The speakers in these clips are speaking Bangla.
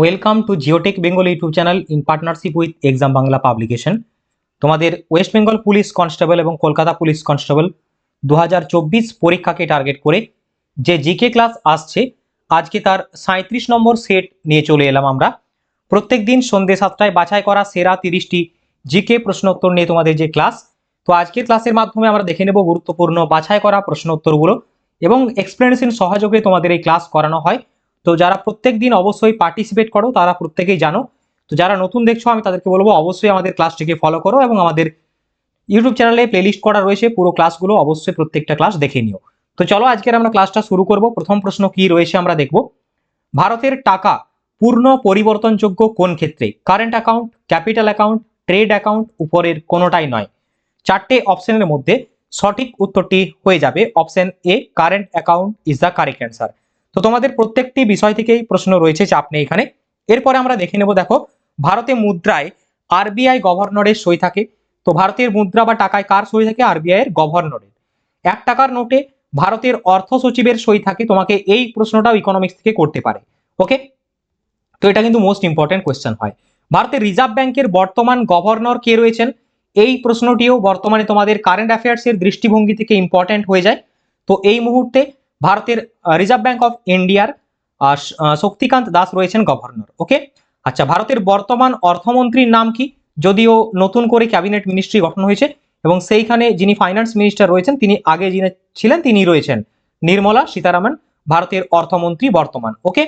Welcome to Geotech Bengal YouTube channel in partnership with exam Bangla publication তোমাদের ওয়েস্ট বেঙ্গল পুলিশ কনস্টেবল এবং কলকাতা পুলিশ কনস্টেবল দু হাজার চব্বিশ পরীক্ষাকে টার্গেট করে যে জিকে ক্লাস আসছে, আজকে তার সাঁত্রিশ নম্বর সেট নিয়ে চলে এলাম আমরা। প্রত্যেক দিন সন্ধ্যে সাতটায় বাছাই করা সেরা তিরিশটি জিকে প্রশ্নোত্তর নিয়ে তোমাদের যে ক্লাস তো আজকের ক্লাসের মাধ্যমে আমরা দেখে নেব গুরুত্বপূর্ণ বাছাই করা প্রশ্নোত্তরগুলো এবং এক্সপ্লেনেশন সহযোগে তোমাদের এই ক্লাস করানো হয়। তো যারা প্রত্যেক দিন অবশ্যই পার্টিসিপেট করো, তারা প্রত্যেকেই জানো। তো যারা নতুন দেখছ, আমি তাদেরকে বলব, অবশ্যই আমাদের ক্লাসটিকে ফলো করো এবং আমাদের ইউটিউব চ্যানেলে প্লেলিস্ট করা রয়েছে, পুরো ক্লাসগুলো অবশ্যই প্রত্যেকটা ক্লাস দেখে নিও। তো চলো, আজকের আমরা ক্লাসটা শুরু করব। প্রথম প্রশ্ন কি রয়েছে আমরা দেখব। ভারতের টাকা পূর্ণ পরিবর্তনযোগ্য কোন ক্ষেত্রে? Current account capital account trade account উপরের কোনোটাই নয়। চারটে অপশনের মধ্যে সঠিক উত্তরটি হয়ে যাবে। Option A current account is the correct answer তো তোমাদের প্রত্যেকটি বিষয় থেকেই প্রশ্ন রয়েছে চাপ নেই এখানে। এরপরে আমরা দেখে নেব, দেখো, ভারতে মুদ্রায় আরবিআই গভর্নরের সই থাকে। তো ভারতের মুদ্রা বা টাকায় কার সই থাকে? আরবিআই এর গভর্নরের। এক টাকার নোটে ভারতের অর্থ সচিবের সই থাকে, তোমাকে এই প্রশ্নটাও ইকোনমিক্স থেকে করতে পারে। ওকে? তো এটা কিন্তু মোস্ট ইম্পর্টেন্ট কোয়েশ্চেন হয়। ভারতের রিজার্ভ ব্যাংকের বর্তমান গভর্নর কে রয়েছেন? এই প্রশ্নটিও বর্তমানে তোমাদের কারেন্ট অ্যাফেয়ার্সের দৃষ্টিভঙ্গি থেকে ইম্পর্টেন্ট হয়ে যায়। তো এই মুহূর্তে ভারতের রিজার্ভ ব্যাংক অফ ইন্ডিয়ার শক্তিকান্ত দাস রয়েছেন গভর্নর ওকে আচ্ছা ভারতের বর্তমান অর্থমন্ত্রীর নাম কি? যদিও নতুন করে ক্যাবিনেট মিনিস্ট্রি গঠন হয়েছে এবং সেইখানে যিনি ফাইন্যান্স মিনিস্টার রয়েছেন, তিনি আগে যিনি ছিলেন, তিনি রয়েছেন নির্মলা সীতারামন, ভারতের অর্থমন্ত্রী বর্তমান ওকে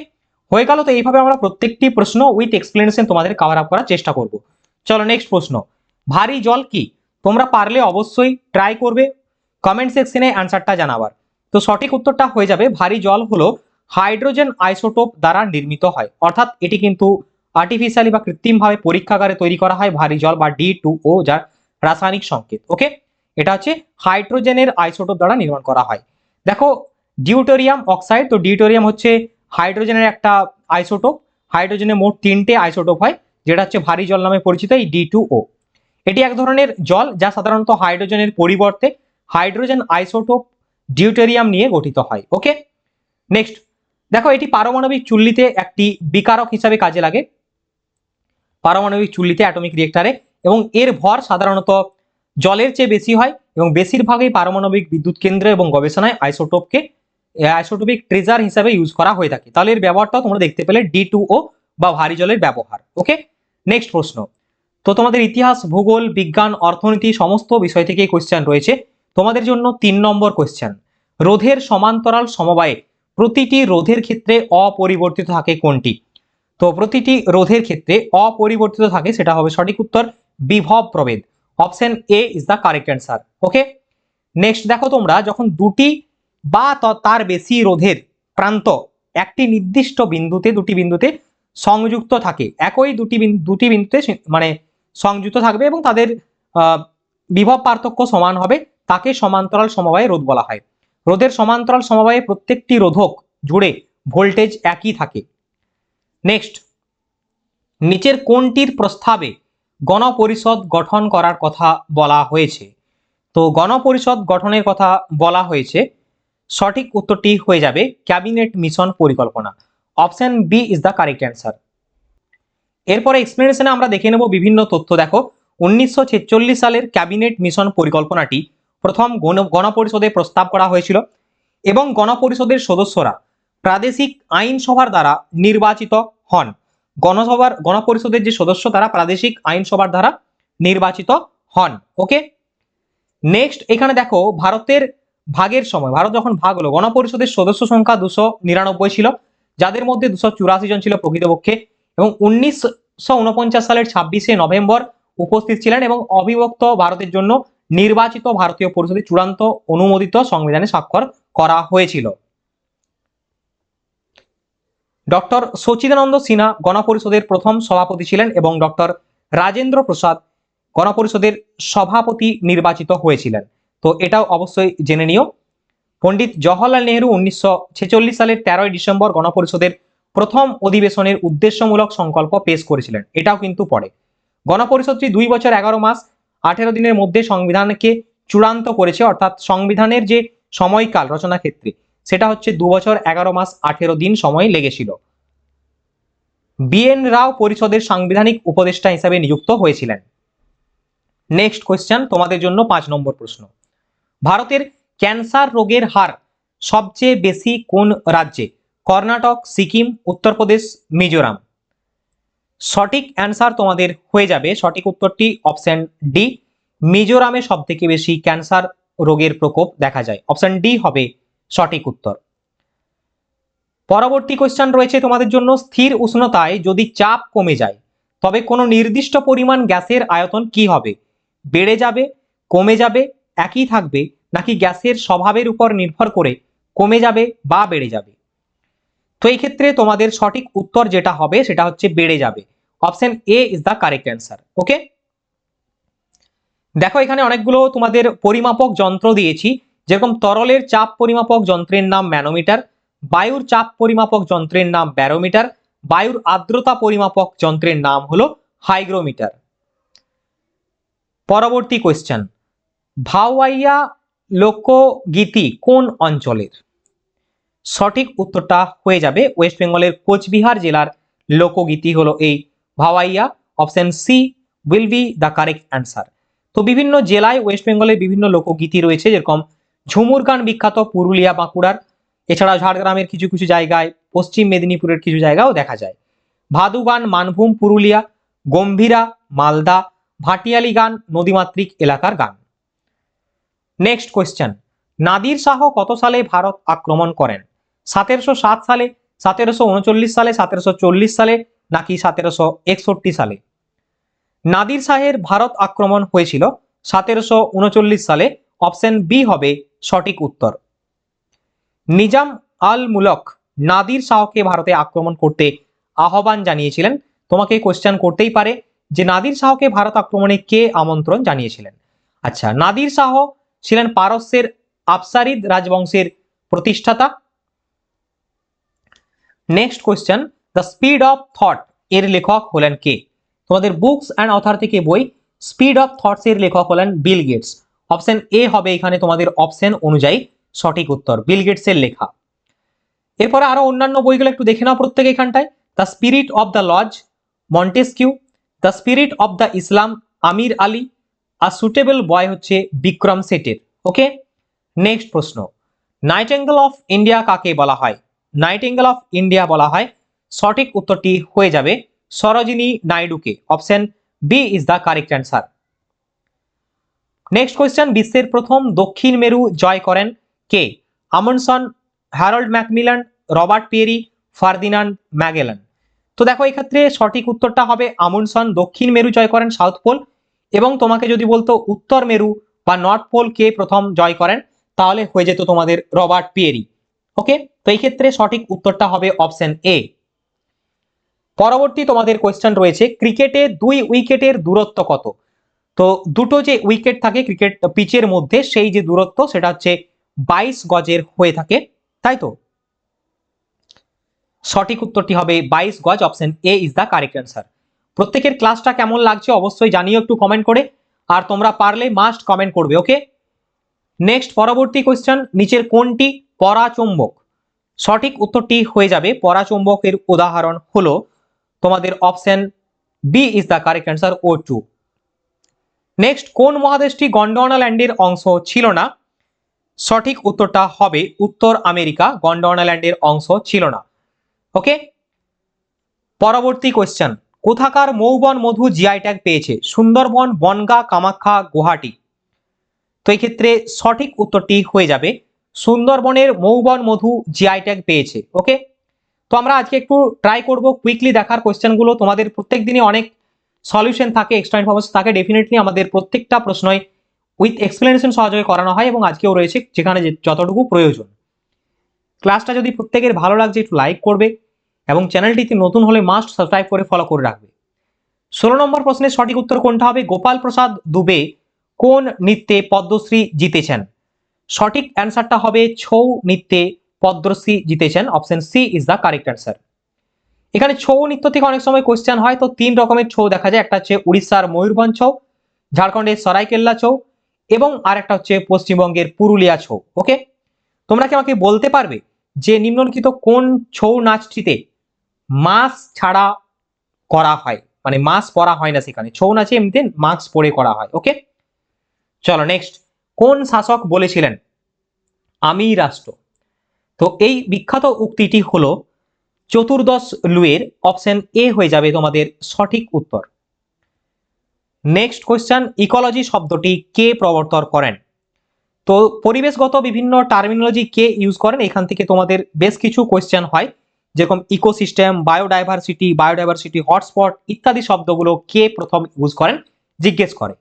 হয়ে গেল তো এইভাবে আমরা প্রত্যেকটি প্রশ্ন উইথ এক্সপ্লেনেশন তোমাদের কভার আপ করার চেষ্টা করব। চলো নেক্সট প্রশ্ন, ভারী জল কি? তোমরা পারলে অবশ্যই ট্রাই করবে কমেন্ট সেকশনে অ্যান্সারটা জানাবার। তো সঠিক উত্তরটা হয়ে যাবে, ভারী জল হলো হাইড্রোজেন আইসোটোপ দ্বারা নির্মিত হয়। অর্থাৎ এটি কিন্তু আর্টিফিশিয়ালি বা কৃত্রিমভাবে পরীক্ষাগারে তৈরি করা হয়, ভারী জল বা ডি টু ও যার রাসায়নিক সংকেত ওকে এটা হচ্ছে হাইড্রোজেনের আইসোটোপ দ্বারা নির্মাণ করা হয়। দেখো ডিউটোরিয়াম অক্সাইড তো ডিউটোরিয়াম হচ্ছে হাইড্রোজেনের একটা আইসোটোপ। হাইড্রোজেনের মোট তিনটে আইসোটোপ হয়, যেটা হচ্ছে ভারী জল নামে পরিচিত, এই ডি টু ও এটি এক ধরনের জল, যা সাধারণত হাইড্রোজেনের পরিবর্তে হাইড্রোজেন আইসোটোপ ডিউটেরিয়াম নিয়ে গঠিত হয় ওকে নেক্সট দেখো এটি পারমাণবিক চুল্লিতে একটি বিকারক হিসাবে কাজে লাগে। পারমাণবিক চুল্লিতে অ্যাটমিক রিয়েক্টারে এবং এর ভর সাধারণত জলের চেয়ে বেশি হয়, এবং বেশিরভাগই পারমাণবিক বিদ্যুৎ কেন্দ্র এবং গবেষণায় আইসোটোপকে আইসোটোপিক ট্রেজার হিসাবে ইউজ করা হয়ে থাকে। তাহলে এর ব্যবহারটাও তোমরা দেখতে পেলে ডি বা ভারী জলের ব্যবহার ওকে নেক্সট প্রশ্ন। তো তোমাদের ইতিহাস, ভূগোল, বিজ্ঞান, অর্থনীতি সমস্ত বিষয় থেকে কোয়েশ্চেন রয়েছে। তোমাদের জন্য তিন নম্বর কোয়েশ্চেন রোধের সমান্তরাল সমবায়ে প্রতিটি রোধের ক্ষেত্রে অপরিবর্তিত থাকে কোনটি? তো প্রতিটি রোধের ক্ষেত্রে অপরিবর্তিত থাকে, সেটা হবে সঠিক উত্তর, বিভব প্রভেদ। Option A is the correct answer okay next দেখো তোমরা, যখন দুটি বা তার বেশি রোধের প্রান্ত একটি নির্দিষ্ট বিন্দুতে, দুটি বিন্দুতে সংযুক্ত থাকে, একই দুটি দুটি বিন্দুতে মানে সংযুক্ত থাকবে এবং তাদের বিভব পার্থক্য সমান হবে, তাকে সমান্তরাল সমবায়ে রোধ বলা হয়। রোধের সমান্তরাল সমবায়ে প্রত্যেকটি রোধক জুড়ে ভোল্টেজ একই থাকে। নেক্সট নিচের কোনটির প্রস্তাবে গণপরিষদ গঠন করার কথা বলা হয়েছে? তো গণপরিষদ গঠনের কথা বলা হয়েছে। সঠিক উত্তরটি হয়ে যাবে ক্যাবিনেট মিশন পরিকল্পনা। Option B is the correct answer এরপরে এক্সপ্লেনেশনে আমরা দেখে নেব বিভিন্ন তথ্য। দেখো, উনিশশো ছেচল্লিশ সালের ক্যাবিনেট মিশন পরিকল্পনাটি প্রথম গণ- গণপরিষদে প্রস্তাব করা হয়েছিল এবং গণপরিষদের সদস্যরা প্রাদেশিক আইনসভার দ্বারা নির্বাচিত হন। গণসভার, গণপরিষদের যে সদস্য তারা প্রাদেশিক আইনসভার দ্বারা নির্বাচিত হন। ওকে? নেক্সট এখানে দেখো ভারতের ভাগের সময়। ভারত যখন ভাগ হলো, গণপরিষদের সদস্য সংখ্যা দুশো নিরানব্বই ছিল, যাদের মধ্যে দুশো চুরাশি জন ছিল প্রকৃতপক্ষে এবং উনিশশো উনপঞ্চাশ সালের ছাব্বিশে নভেম্বর উপস্থিত ছিলেন এবং অবিভক্ত ভারতের জন্য নির্বাচিত ভারতীয় পরিষদের চূড়ান্ত অনুমোদিত সংবিধানে স্বাক্ষর করা হয়েছিল। ডক্টর সচিদানন্দ সিনহা গণপরিষদের প্রথম সভাপতি ছিলেন এবং ডক্টর রাজেন্দ্র প্রসাদ গণপরিষদের সভাপতি নির্বাচিত হয়েছিলেন। তো এটাও অবশ্যই জেনে নিও। পণ্ডিত জওহরলাল নেহরু উনিশশো ছেচল্লিশ সালের তেরোই ডিসেম্বর গণপরিষদের প্রথম অধিবেশনের উদ্দেশ্যমূলক সংকল্প পেশ করেছিলেন। এটাও কিন্তু পড়ে গণপরিষদটি দুই বছর এগারো মাস আঠেরো দিনের মধ্যে সংবিধানকে চূড়ান্ত করেছে, অর্থাৎ সংবিধানের যে সময়কাল রচনা ক্ষেত্রে, সেটা হচ্ছে দু বছর এগারো মাস আঠেরো দিন সময় লেগেছিল। বিএন রাও পরিষদের সাংবিধানিক উপদেষ্টা হিসাবে নিযুক্ত হয়েছিলেন। নেক্সট কোয়েশ্চেন, তোমাদের জন্য পাঁচ নম্বর প্রশ্ন। ভারতের ক্যান্সার রোগের হার সবচেয়ে বেশি কোন রাজ্যে? কর্ণাটক, সিকিম, উত্তরপ্রদেশ, মিজোরাম। সঠিক অ্যান্সার তোমাদের হয়ে যাবে। সঠিক উত্তরটি অপশন ডি মিজোরামে সব থেকে বেশি ক্যান্সার রোগের প্রকোপ দেখা যায়। অপশন ডি হবে সঠিক উত্তর। পরবর্তী কোয়েশ্চেন রয়েছে তোমাদের জন্য স্থির উষ্ণতায় যদি চাপ কমে যায়, তবে কোনো নির্দিষ্ট পরিমাণ গ্যাসের আয়তন কি হবে? বেড়ে যাবে, কমে যাবে, একই থাকবে, নাকি গ্যাসের স্বভাবের উপর নির্ভর করে কমে যাবে বা বেড়ে যাবে? তো এই ক্ষেত্রে তোমাদের সঠিক উত্তর যেটা হবে সেটা হচ্ছে বেড়ে যাবে। Option A is the correct answer okay দেখো, এখানে অনেকগুলো তোমাদের পরিমাপক যন্ত্র দিয়েছি। যেরকম তরলের চাপ পরিমাপক যন্ত্রের নাম ম্যানোমিটার, বায়ুর চাপ পরিমাপক যন্ত্রের নাম ব্যারোমিটার, বায়ুর আর্দ্রতা পরিমাপক যন্ত্রের নাম হলো হাইগ্রোমিটার। পরবর্তী কোয়েশ্চেন ভাওয়াইয়া লোকগীতি কোন অঞ্চলের? সঠিক উত্তরটা হয়ে যাবে ওয়েস্ট বেঙ্গলের কোচবিহার জেলার লোকগীতি হলো এই Bhawaiya option C will be the correct answer তো বিভিন্ন জেলায় ওয়েস্ট বেঙ্গলের বিভিন্ন লোকগীতি রয়েছে, যেরকম ঝুমুর গান বিখ্যাত পুরুলিয়া বাঁকুড়ার এছাড়া ঝাড়গ্রামের কিছু কিছু জায়গায়, পশ্চিম মেদিনীপুরের কিছু জায়গাও দেখা যায়। ভাদু গান মানভূম, পুরুলিয়া, গম্ভীরা, মালদা, ভাটিয়ালি গান, নদীমাতৃক এলাকার গান। নেক্সট কোয়েশ্চেন নাদির শাহ কত সালে ভারত আক্রমণ করেন? সতেরোশো সাত সালে, সতেরোশো উনচল্লিশ সালে, সতেরোশো চল্লিশ সালে নাকি সতেরোশো একষট্টি সালে। নাদির শাহের ভারত আক্রমণ হয়েছিল সতেরোশো উনচল্লিশ সালে, অপশন বি হবে সঠিক উত্তর। নিজাম আল মুলক নাদির শাহকে ভারতে আক্রমণ করতে আহ্বান জানিয়েছিলেন। তোমাকে কোশ্চেন করতেই পারে যে নাদির শাহকে ভারত আক্রমণে কে আমন্ত্রণ জানিয়েছিলেন? আচ্ছা নাদির শাহ ছিলেন পারস্যের আফসারিদ রাজবংশের প্রতিষ্ঠাতা। Next question the speed of thought এর লেখক হলেন কে? তোমাদের বুকস অ্যান্ড অথার থেকে বই স্পিড অফ থটস এর লেখক হলেন বিল গেটস অপশন এ হবে এখানে তোমাদের অপশন অনুযায়ী সঠিক উত্তর বিল গেটস এর লেখা। এরপরে আরও অন্যান্য বইগুলো একটু দেখে নাও প্রত্যেক এখানটায়। The spirit of the laws Montesquieu the spirit of the Islam Ameer Ali R suitable boy হচ্ছে বিক্রম সেটের ওকে নেক্সট প্রশ্ন। নাইটেঙ্গেল অফ ইন্ডিয়া কাকে বলা হয়? নাইটেঙ্গেল অফ ইন্ডিয়া বলা হয় সঠিক উত্তরটি হয়ে যাবে Sarojini নাইডুকে। Option B is the correct answer next question বিশ্বের প্রথম দক্ষিণ মেরু জয় করেন কে? Amundsen Harold Macmillan Robert Peary Ferdinand Magellan তো দেখো, এক্ষেত্রে সঠিক উত্তরটা হবে আমুনসন দক্ষিণ মেরু জয় করেন সাউথ পোল এবং তোমাকে যদি বলতো উত্তর মেরু বা নর্থ পোল কে প্রথম জয় করেন, তাহলে হয়ে যেত তোমাদের রবার্ট পিয়েরি ওকে তো এই ক্ষেত্রে সঠিক উত্তরটা হবে অপশন এ পরবর্তী তোমাদের কোয়েশ্চেন রয়েছে ক্রিকেটে দুই উইকেটের দূরত্ব কত? তো দুটো যে উইকেট থাকে ক্রিকেট পিচের মধ্যে, সেই যে দূরত্ব সেটা হচ্ছে বাইশ গজের হয়ে থাকে, তাই তো? সঠিক উত্তরটি হবে বাইশ গজ option A is the correct answer প্রত্যেকের ক্লাসটা কেমন লাগছে অবশ্যই জানিও একটু কমেন্ট করে, আর তোমরা পারলে মাস্ট কমেন্ট করবে ওকে নেক্সট পরবর্তী কোয়েশ্চেন নিচের কোনটি পরাচুম্বক? সঠিক উত্তরটি হয়ে যাবে, পরাচুম্বকের উদাহরণ হলো তোমাদের option B is the correct answer O two next কোন মহাদেশটি গন্ডোয়ানা ল্যান্ডের অংশ ছিল না? সঠিক উত্তরটা হবে উত্তর আমেরিকা গন্ডোয়ানা ল্যান্ডের অংশ ছিল না। ওকে পরবর্তী কোয়েশ্চেন কোথাকার মৌবন মধু জিআই ট্যাগ পেয়েছে? সুন্দরবন, বনগা, কামাখ্যা, গুয়াহাটি। তো এই ক্ষেত্রে সঠিক উত্তরটি হয়ে যাবে, সুন্দরবনের মৌবন মধু জিআই ট্যাগ পেয়েছে। ওকে তো আমরা আজকে একটু ট্রাই করব কুইকলি দেখার কোয়েশ্চেনগুলো তোমাদের প্রত্যেক দিনই অনেক সলিউশন থাকে এক্সট্রা ইনফরমেশন থাকে। ডেফিনেটলি আমাদের প্রত্যেকটা প্রশ্নই উইথ এক্সপ্লেনেশন সহযোগে করানো হয় এবং আজকেও রয়েছে যেখানে যতটুকু প্রয়োজন। ক্লাসটা যদি প্রত্যেকের ভালো লাগছে, একটু লাইক করবে এবং চ্যানেলটিতে নতুন হলে মাস্ট সাবস্ক্রাইব করে ফলো করে রাখবে। ষোলো নম্বর প্রশ্নের সঠিক উত্তর কোনটা হবে? গোপাল প্রসাদ দুবে কোন নৃত্যে পদ্মশ্রী জিতেছেন? সঠিক অ্যান্সারটা হবে ছৌ নৃত্যে পদ্মশ্রী জিতেছেন। Option C is the correct answer এখানে ছৌ নৃত্য থেকে অনেক সময় কোয়েশ্চেন হয়, তো তিন রকমের ছৌ দেখা যায়। একটা হচ্ছে উড়িষ্যার ময়ূরভঞ্জ ছৌ, ঝাড়খণ্ডের সরাইকেল্লা ছৌ এবং আর একটা হচ্ছে পশ্চিমবঙ্গের পুরুলিয়া ছৌ ওকে তোমরা কি আমাকে বলতে পারবে যে নিম্নলিখিত কোন ছৌ নাচটিতে মাস ছাড়া করা হয়? মানে মাস্ক পরা হয় না সেখানে। ছৌ নাচে এমনিতে মাস্ক পরে করা হয় ওকে চলো নেক্সট কোন শাসক বলেছিলেন, আমি রাষ্ট্র তো এই বিখ্যাত উক্তিটি হলো, চতুর্দশ লুয়ের অপশন এ হয়ে যাবে তোমাদের সঠিক উত্তর। নেক্সট কোয়েশ্চেন ইকোলজি শব্দটি কে প্রবর্তন করেন? তো পরিবেশগত বিভিন্ন টার্মিনোলজি কে ইউজ করেন, এখান থেকে তোমাদের বেশ কিছু কোয়েশ্চেন হয়। যেরকম ইকোসিস্টেম বায়োডাইভার্সিটি বায়োডাইভার্সিটি হটস্পট ইত্যাদি শব্দগুলো কে প্রথম ইউজ করেন? জিজ্ঞেস করে।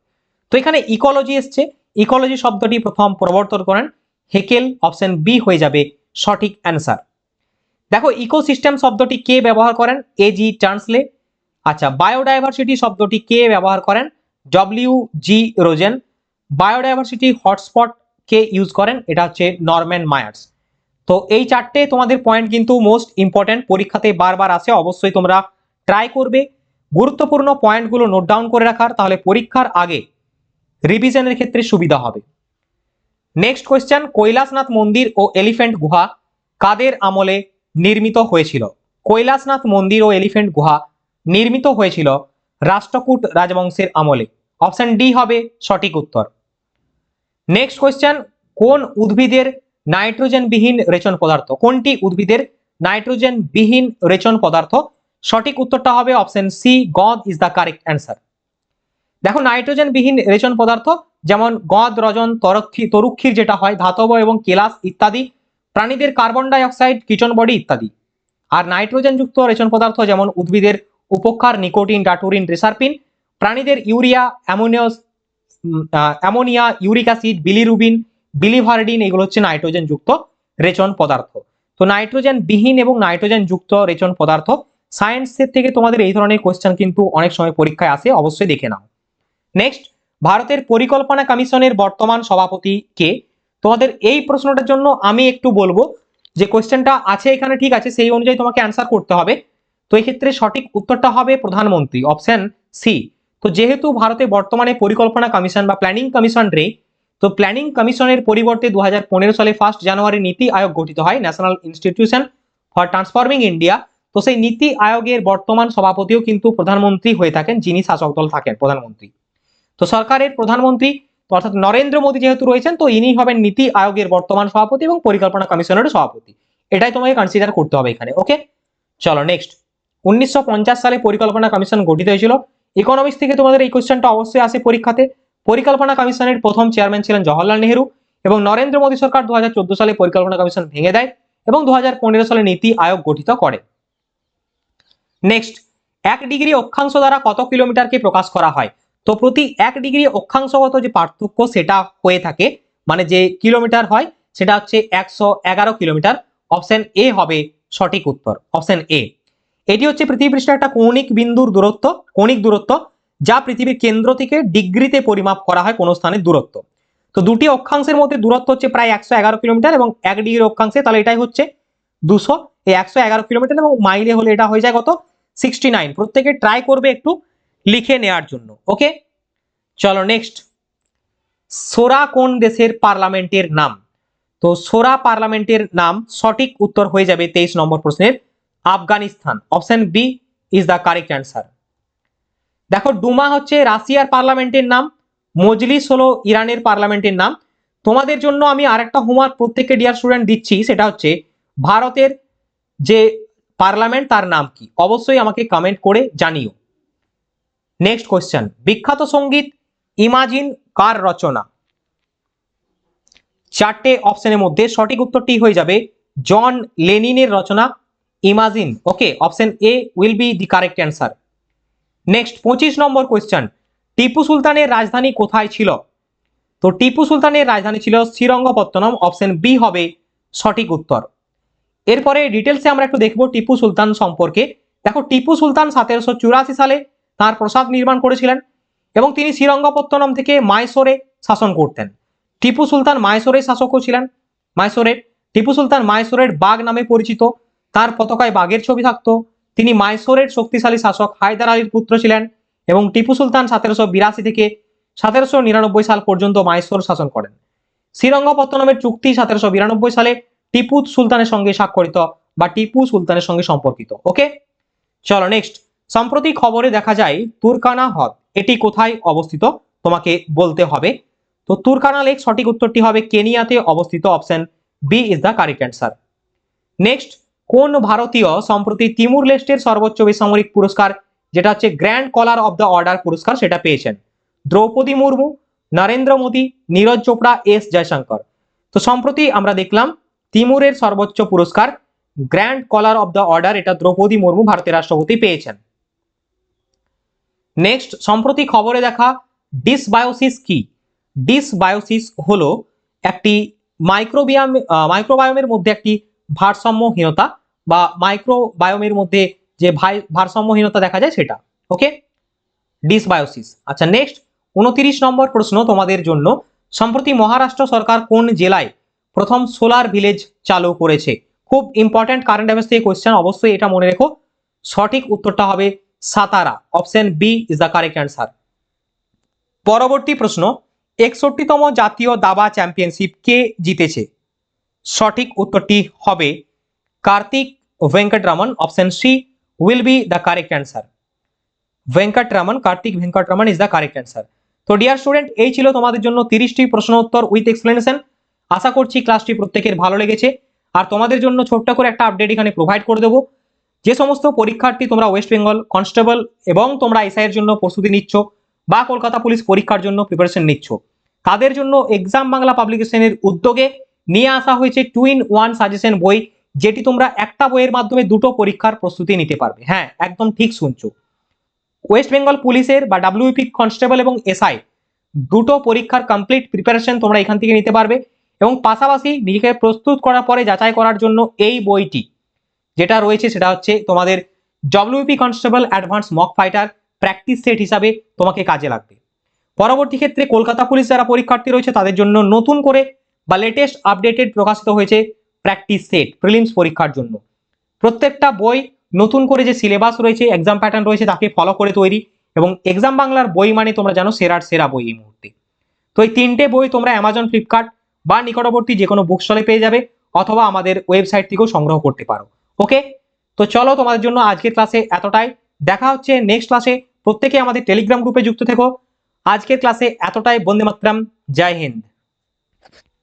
তো এখানে ইকোলজি এসছে। ইকোলজি শব্দটি প্রথম প্রবর্তন করেন। হেকেল অপশন বি হয়ে যাবে সঠিক অ্যান্সার। দেখো, ইকোসিস্টেম শব্দটি কে ব্যবহার করেন? এজি টার্নসলে আচ্ছা বায়োডাইভার্সিটি শব্দটি কে ব্যবহার করেন? W G Rosen biodiversity hotspot কে ইউজ করেন? এটা হচ্ছে নরম্যান মায়ার্স। তো এই চারটে তোমাদের পয়েন্ট কিন্তু মোস্ট ইম্পর্ট্যান্ট, পরীক্ষাতে বারবার আসে, অবশ্যই তোমরা ট্রাই করবে। গুরুত্বপূর্ণ পয়েন্টগুলো নোট ডাউন করে রাখার, তাহলে পরীক্ষার আগে রিভিশনের ক্ষেত্রে সুবিধা হবে। নেক্সট কোয়েশ্চেন কৈলাসনাথ মন্দির ও এলিফ্যান্ট গুহা কাদের আমলে নির্মিত হয়েছিল? কৈলাসনাথ মন্দির ও এলিফ্যান্ট গুহা নির্মিত হয়েছিল রাষ্ট্রকূট রাজবংশের আমলে। অপশন ডি হবে সঠিক উত্তর। নেক্সট কোয়েশ্চেন কোন উদ্ভিদের নাইট্রোজেন বিহীন রেচন পদার্থ? কোনটি উদ্ভিদের নাইট্রোজেন বিহীন রেচন পদার্থ? সঠিক উত্তরটা হবে অপশন সি গদ ইজ দ্য কারেক্ট অ্যান্সার দেখো নাইট্রোজেন বিহীন রেচন পদার্থ যেমন গদ, রজন, তরক্ষী, তরুক্ষীর যেটা হয়, ধাতব এবং কেলাস ইত্যাদি, প্রাণীদের কার্বন ডাই অক্সাইড কিচন বডি ইত্যাদি। আর নাইট্রোজেন যুক্ত রেচন পদার্থ যেমন উদ্ভিদের উপকার নিকোটিন, ডাটুরিন, রেসারপিন, প্রাণীদের urea, ammonias ammonia, uric acid bilirubin biliverdin এগুলো হচ্ছে নাইট্রোজেন যুক্ত রেচন পদার্থ। তো নাইট্রোজেন বিহীন এবং নাইট্রোজেন যুক্ত রেচন পদার্থ সায়েন্সের থেকে তোমাদের এই ধরনের কোয়েশ্চেন কিন্তু অনেক সময় পরীক্ষায় আসে, অবশ্যই দেখে নাও। নেক্সট ভারতের পরিকল্পনা কমিশনের বর্তমান সভাপতি কে? তোমাদের এই প্রশ্নটার জন্য আমি একটু বলব যে কোয়েশ্চেনটা আছে এখানে, ঠিক আছে, সেই অনুযায়ী তোমাকে অ্যান্সার করতে হবে। তো এই ক্ষেত্রে সঠিক উত্তরটা হবে প্রধানমন্ত্রী অপশন সি তো যেহেতু ভারতে বর্তমানে পরিকল্পনা কমিশন বা প্ল্যানিং কমিশন রে, তো প্ল্যানিং কমিশনের পরিবর্তে দু হাজার পনেরো সালে ফার্স্ট জানুয়ারি নীতি আয়োগ গঠিত হয় national institution for transforming India তো সেই নীতি আয়োগের বর্তমান সভাপতিও কিন্তু প্রধানমন্ত্রী হয়ে থাকেন, যিনি শাসক দল থাকেন, প্রধানমন্ত্রী। তো সরকারের প্রধানমন্ত্রী অর্থাৎ নরেন্দ্র মোদী যেহেতু রয়েছেন, তো ইনি হবেন নীতি আয়োগের বর্তমান সভাপতি এবং পরিকল্পনা কমিশনের সভাপতি। এটাই তোমাকে কনসিডার করতে হবে এখানে ওকে চলো নেক্সট উনিশশো পঞ্চাশ সালে পরিকল্পনা কমিশন গঠিত হয়েছিল। ইকোনমিক্স থেকে তোমাদের এই কোশ্চেনটা অবশ্যই আসে পরীক্ষাতে। পরিকল্পনা কমিশনের প্রথম চেয়ারম্যান ছিলেন জওহরলাল নেহরু এবং নরেন্দ্র মোদী সরকার দু হাজার চোদ্দ সালে পরিকল্পনা কমিশন ভেঙে দেয় এবং দু হাজার পনেরো সালে নীতি আয়োগ গঠিত করে। নেক্সট এক ডিগ্রি অক্ষাংশ দ্বারা কত কিলোমিটারকে প্রকাশ করা হয়? তো প্রতি এক ডিগ্রি অক্ষাংশগত যে পার্থক্য সেটা হয়ে থাকে মানে যে কিলোমিটার হয় সেটা হচ্ছে একশো এগারো কিলোমিটার। অপশন এ হবে সঠিক উত্তর। অপশন এ, এটি হচ্ছে পৃথিবী পৃষ্ঠের একটা কৌণিক বিন্দুর দূরত্ব, কৌণিক দূরত্ব, যা পৃথিবীর কেন্দ্র থেকে ডিগ্রিতে পরিমাপ করা হয় কোনো স্থানের দূরত্ব। তো দুটি অক্ষাংশের মধ্যে দূরত্ব হচ্ছে প্রায় একশো এগারো কিলোমিটার এবং এক ডিগ্রি অক্ষাংশে তাহলে এটাই হচ্ছে দুশো। এই একশো এগারো কিলোমিটার এবং মাইলে হলে এটা হয়ে যায় কত? সিক্সটি প্রত্যেকে ট্রাই করবে একটু লিখে নেওয়ার জন্য ওকে চলো নেক্সট সোরা কোন দেশের পার্লামেন্টের নাম? তো সোরা পার্লামেন্টের নাম সঠিক উত্তর হয়ে যাবে তেইশ নম্বর প্রশ্নের, Afghanistan. Option B is the correct answer দেখো, ডুমা হচ্ছে রাশিয়ার পার্লামেন্টের নাম, মজলিস হলো ইরানের পার্লামেন্টের নাম। তোমাদের জন্য আমি আরেকটা হোমওয়ার্ক প্রত্যেককে ডিয়ার স্টুডেন্ট দিচ্ছি, সেটা হচ্ছে ভারতের যে পার্লামেন্ট তার নাম কি? অবশ্যই আমাকে কমেন্ট করে জানিও। নেক্সট কোয়েশ্চেন বিখ্যাত সংগীত, ইমাজিন কার রচনা? চারটে অপশনের মধ্যে সঠিক উত্তরটি হয়ে যাবে জন লেনিনের রচনা, Imagine. Okay option A will be the correct answer next পঁচিশ নম্বর কোয়েশ্চেন টিপু সুলতানের রাজধানী কোথায় ছিল? তো টিপু সুলতানের রাজধানী ছিল শ্রীরঙ্গপত্তনম। অপশন বি হবে সঠিক উত্তর। এরপরে ডিটেলসে আমরা একটু দেখব টিপু সুলতান সম্পর্কে। দেখো, টিপু সুলতান সতেরোশো চুরাশি সালে তার প্রসাদ নির্মাণ করেছিলেন এবং তিনি শ্রীরঙ্গপত্তনম থেকে মাইসোরে শাসন করতেন। টিপু সুলতান মাইসোরের শাসকও ছিলেন। মাইসোরের, টিপু সুলতান মাইসোরের বাঘ নামে পরিচিত। তার পতাকায় বাঘের ছবি থাকতো। তিনি মাইসোরের শক্তিশালী শাসক হায়দার আলীর পুত্র ছিলেন এবং টিপু সুলতান সতেরোশো বিরাশি থেকে সতেরোশো নিরানব্বই সাল পর্যন্ত মাইসোর শাসন করেন। শ্রীরঙ্গপত্তনমের চুক্তি সতেরোশো বিরানব্বই সালে টিপু সুলতানের সঙ্গে স্বাক্ষরিত বা টিপু সুলতানের সঙ্গে সম্পর্কিত। ওকে? চলো নেক্সট সম্প্রতি খবরে দেখা যায়, তুরকানা হ্রদ, এটি কোথায় অবস্থিত? তোমাকে বলতে হবে। তো তুরকানা লেক সঠিক উত্তরটি হবে কেনিয়াতে অবস্থিত option B is the correct answer. Next, কোন ভারতীয় সম্প্রতি তিমুর লেস্টের সর্বোচ্চ বেসামরিক পুরস্কার, যেটা হচ্ছে grand collar of the order পুরস্কার, সেটা পেয়েছেন? দ্রৌপদী মুর্মু, নরেন্দ্র মোদী, নীরজ চোপড়া, এস জয়শঙ্কর। তো সম্প্রতি আমরা দেখলাম, তিমুরের সর্বোচ্চ পুরস্কার grand collar of the order, এটা দ্রৌপদী মুর্মু, ভারতের রাষ্ট্রপতি, পেয়েছেন। নেক্সট সম্প্রতি খবরে দেখা ডিসবায়োসিস কি? ডিসবায়োসিস হলো একটি মাইক্রোবিয়াম মাইক্রোবায়োমের মধ্যে একটি ভারসাম্যহীনতা বা মাইক্রোবায়োমের মধ্যে যে ভারসাম্যহীনতা দেখা যায় সেটা ওকে ডিসবায়োসিস আচ্ছা নেক্সট উনতিরিশ নম্বর প্রশ্ন তোমাদের জন্য। সম্প্রতি মহারাষ্ট্র সরকার কোন জেলায় প্রথম সোলার ভিলেজ চালু করেছে? খুব ইম্পর্ট্যান্ট কারেন্ট অ্যাফেয়ার্স থেকে কোয়েশ্চেন অবশ্যই এটা মনে রেখো। সঠিক উত্তরটা হবে Satara option B is the correct answer পরবর্তী প্রশ্ন, একষট্টিতম জাতীয় দাবা চ্যাম্পিয়নশিপ কে জিতেছে? সঠিক উত্তরটি হবে Kartik Venkataraman option C will be the correct answer Venkataraman, Kartik Venkataraman is the correct answer তো ডিয়ার স্টুডেন্ট এই ছিল তোমাদের জন্য তিরিশটি প্রশ্ন উত্তর উইথ এক্সপ্লেনেশন আশা করছি ক্লাসটি প্রত্যেকের ভালো লেগেছে। আর তোমাদের জন্য ছোট্ট করে একটা আপডেট এখানে প্রোভাইড করে দেবো। যে সমস্ত পরীক্ষার্থী তোমরা ওয়েস্ট বেঙ্গল কনস্টেবল এবং তোমরা এসআই এর জন্য প্রস্তুতি নিচ্ছ বা কলকাতা পুলিশ পরীক্ষার জন্য প্রিপারেশন নিচ্ছ, তাদের জন্য এক্সাম বাংলা পাবলিকেশনের উদ্যোগে নিয়ে আসা হয়েছে টু ইন ওয়ান সাজেশন বই, যেটি তোমরা একটা বইয়ের মাধ্যমে দুটো পরীক্ষার প্রস্তুতি নিতে পারবে। হ্যাঁ একদম ঠিক শুনছো। ওয়েস্ট বেঙ্গল পুলিশের বা ডাব্লিউপি কনস্টেবল এবং এসআই দুটো পরীক্ষার কমপ্লিট প্রিপারেশন তোমরা এখান থেকে নিতে পারবে এবং পাশাপাশি নিজেকে প্রস্তুত করার পরে যাচাই করার জন্য এই বইটি যেটা রয়েছে সেটা হচ্ছে তোমাদের WP constable advance mock fighter practice set হিসাবে তোমাকে কাজে লাগবে। পরবর্তী ক্ষেত্রে কলকাতা পুলিশ যারা পরীক্ষার্থী রয়েছে, তাদের জন্য নতুন করে বা লেটেস্ট আপডেটেড প্রকাশিত হয়েছে প্র্যাকটিস সেট প্রিলিমস পরীক্ষার জন্য। প্রত্যেকটা বই নতুন করে যে সিলেবাস রয়েছে এক্সাম প্যাটার্ন রয়েছে, তাকে ফলো করে তৈরি এবং এক্সাম বাংলার বই মানে তোমরা জানো সেরার সেরা বই এই মুহূর্তে। তো এই তিনটে বই তোমরা অ্যামাজন ফ্লিপকার্ট বা নিকটবর্তী যে কোনো বুক স্টলে পেয়ে যাবে অথবা আমাদের ওয়েবসাইট থেকেও সংগ্রহ করতে পারো। ওকে তো চলো তোমাদের জন্য আজকের ক্লাসে এতটাই। দেখা হচ্ছে নেক্সট ক্লাসে প্রত্যেকে আমাদের টেলিগ্রাম গ্রুপে যুক্ত থেকো। আজকের ক্লাসে এতটাই। বন্দে মাতরম জয় হিন্দ।